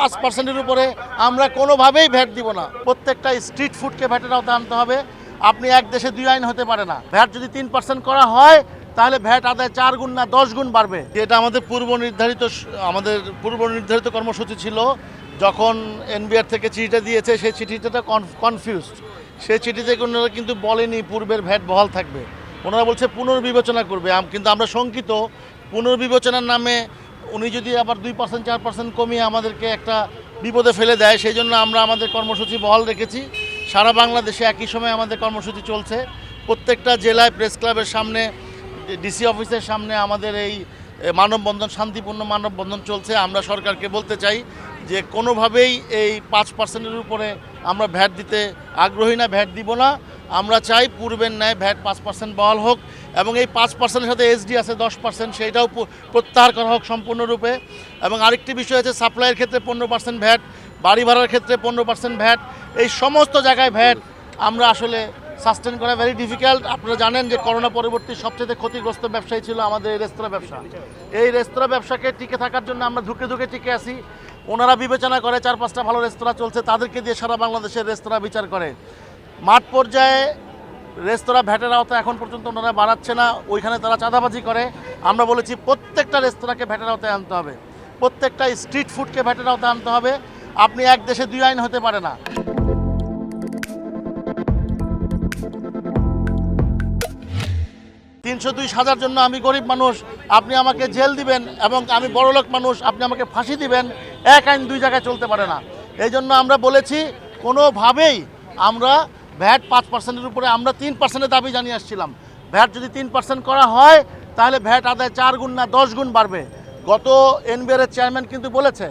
পাঁচ পার্সেন্টের উপরে আমরা কোনোভাবেই ভ্যাট দিব না। প্রত্যেকটা স্ট্রিট ফুডকে ভ্যাটের আওতায় আনতে হবে। আপনি এক দেশে দুই আইন হতে পারে না। ভ্যাট যদি তিন পার্সেন্ট করা হয়, তাহলে ভ্যাট আদায় চার গুণ না দশ গুণ বাড়বে। এটা আমাদের পূর্ব নির্ধারিত আমাদের পূর্ব নির্ধারিত কর্মসূচি ছিল। যখন এনবিআর থেকে চিঠিটা দিয়েছে, সেই চিঠিটা কনফিউজড সেই চিঠিতে ওনারা কিন্তু বলেনি পূর্বের ভ্যাট বহাল থাকবে। ওনারা বলছে, পুনর্বিবেচনা করবে। কিন্তু আমরা শঙ্কিত। পুনর্বিবেচনার নামে উনি যদি আবার দুই পার্সেন্ট চার পার্সেন্ট কমিয়ে আমাদেরকে একটা বিপদে ফেলে দেয়, সেই জন্য আমরা আমাদের কর্মসূচি বহাল রেখেছি। সারা বাংলাদেশে একই সময় আমাদের কর্মসূচি চলছে। প্রত্যেকটা জেলায় প্রেস ক্লাবের সামনে ডিসি অফিসের সামনে আমাদের এই মানববন্ধন, শান্তিপূর্ণ মানববন্ধন চলছে। আমরা সরকারকে বলতে চাই যে কোনোভাবেই এই পাঁচ পার্সেন্টের উপরে আমরা ভ্যাট দিতে আগ্রহী না, ভ্যাট দিব না। আমরা চাই পূর্বের ন্যায় ভ্যাট পাঁচ পার্সেন্ট বহাল হোক এবং এই পাঁচ পার্সেন্টের সাথে এসডি আছে দশ পার্সেন্ট সেইটাও প্রত্যাহার করা হোক সম্পূর্ণরূপে। এবং আরেকটি বিষয় আছে সাপ্লাইয়ের ক্ষেত্রে পনেরো পার্সেন্ট ভ্যাট, বাড়ি ভাড়ার ক্ষেত্রে পনেরো পার্সেন্ট ভ্যাট, এই সমস্ত জায়গায় ভ্যাট আমরা আসলে সাস্টেন করা ভেরি ডিফিকাল্ট আপনারা জানেন যে করোনা পরবর্তী সবচেয়ে ক্ষতিগ্রস্ত ব্যবসায়ী ছিল আমাদের এই রেস্তোরাঁ ব্যবসা। এই রেস্তোরাঁ ব্যবসাকে টিকে থাকার জন্য আমরা ধুকে ধুকে টিকে আসি ওনারা বিবেচনা করে চার পাঁচটা ভালো রেস্তোরাঁ চলছে, তাদেরকে দিয়ে সারা বাংলাদেশের রেস্তোরাঁ বিচার করে। মাঠ পর্যায়ে রেস্তোরাঁ ভ্যাটের আওতা এখন পর্যন্ত ওনারা বাড়াচ্ছে না, ওইখানে তারা চাঁদাবাজি করে। আমরা বলেছি প্রত্যেকটা রেস্তোরাঁকে ভ্যাটের আওতায় আনতে হবে। প্রত্যেকটা স্ট্রিট ফুডকে ভ্যাটের আওতায় আনতে হবে। আপনি এক দেশে দুই আইন হতে পারে না। তিনশো দুই সাজার জন্য আমি গরিব মানুষ, আপনি আমাকে জেল দিবেন এবং আমি বড়লোক মানুষ, আপনি আমাকে ফাঁসি দিবেন, এক আইন দুই জায়গায় চলতে পারে না। এই জন্য আমরা বলেছি, কোনোভাবেই আমরা ভ্যাট পাঁচ পার্সেন্টের উপরে আমরা তিন পার্সেন্টের দাবি জানিয়ে আসছিলাম। ভ্যাট যদি তিন পার্সেন্ট করা হয়, তাহলে ভ্যাট আদায় চার গুণ না দশ গুণ বাড়বে। গত এনবিআর এর চেয়ারম্যান কিন্তু বলেছে,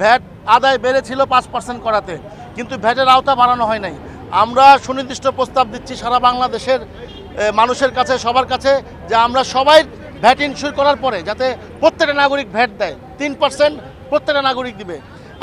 ভ্যাট আদায় বেড়েছিল পাঁচ পার্সেন্ট করাতে, কিন্তু ভ্যাটের আওতা বাড়ানো হয় নাই। আমরা সুনির্দিষ্ট প্রস্তাব দিচ্ছি সারা বাংলাদেশের মানুষের কাছে, সবার কাছে, যে আমরা সবাই ভ্যাট ইনস্যুর করার পরে যাতে প্রত্যেকটা নাগরিক ভ্যাট দেয়। তিন পার্সেন্ট প্রত্যেকটা নাগরিক দিবে।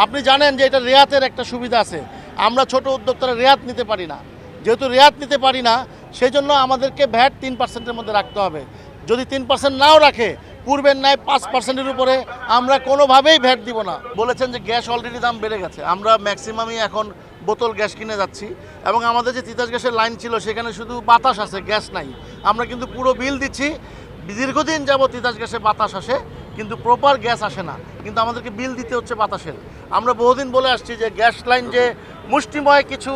আপনি জানেন যে এটা রেয়াতের একটা সুবিধা আছে। আমরা ছোট উদ্যোক্তারা রেয়াত নিতে পারি না। যেহেতু রেয়াত নিতে পারি না সেই জন্য আমাদেরকে ভ্যাট তিন পার্সেন্টের মধ্যে রাখতে হবে। যদি তিন পার্সেন্ট নাও রাখে পূর্বের ন্যায় পাঁচ পার্সেন্টের উপরে আমরা কোনোভাবেই ভ্যাট দিব না। বলেছেন যে গ্যাস অলরেডি দাম বেড়ে গেছে। আমরা ম্যাক্সিমামই এখন বোতল গ্যাস কিনে যাচ্ছি এবং আমাদের যে তিতাস গ্যাসের লাইন ছিল, সেখানে শুধু বাতাস আছে, গ্যাস নাই। আমরা কিন্তু পুরো বিল দিচ্ছি। দীর্ঘদিন যাবত তিতাস গ্যাসে বাতাস আসে, কিন্তু প্রপার গ্যাস আসে না। কিন্তু আমাদেরকে বিল দিতে হচ্ছে বাতাসের। আমরা বহুদিন বলে আসছি যে গ্যাস লাইন যে মুষ্টিময় কিছু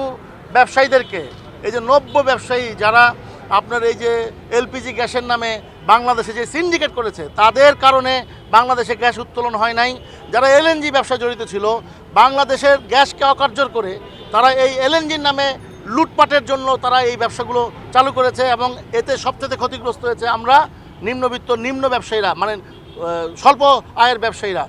ব্যবসায়ীদেরকে, এই যে নব্য ব্যবসায়ী যারা আপনার এই যে এলপিজি গ্যাসের নামে বাংলাদেশে যে সিন্ডিকেট করেছে, তাদের কারণে বাংলাদেশে গ্যাস উত্তোলন হয় নাই। যারা এলএনজি ব্যবসা জড়িত ছিল, বাংলাদেশের গ্যাসকে অকার্যর করে তারা এই এলএনজির নামে লুটপাটের জন্য তারা এই ব্যবসাগুলো চালু করেছে এবং এতে সবচেয়ে ক্ষতিগ্রস্ত হয়েছে আমরা নিম্নবিত্ত, নিম্ন ব্যবসায়ীরা মানে স্বল্প আয়ের ব্যবসায়ীরা।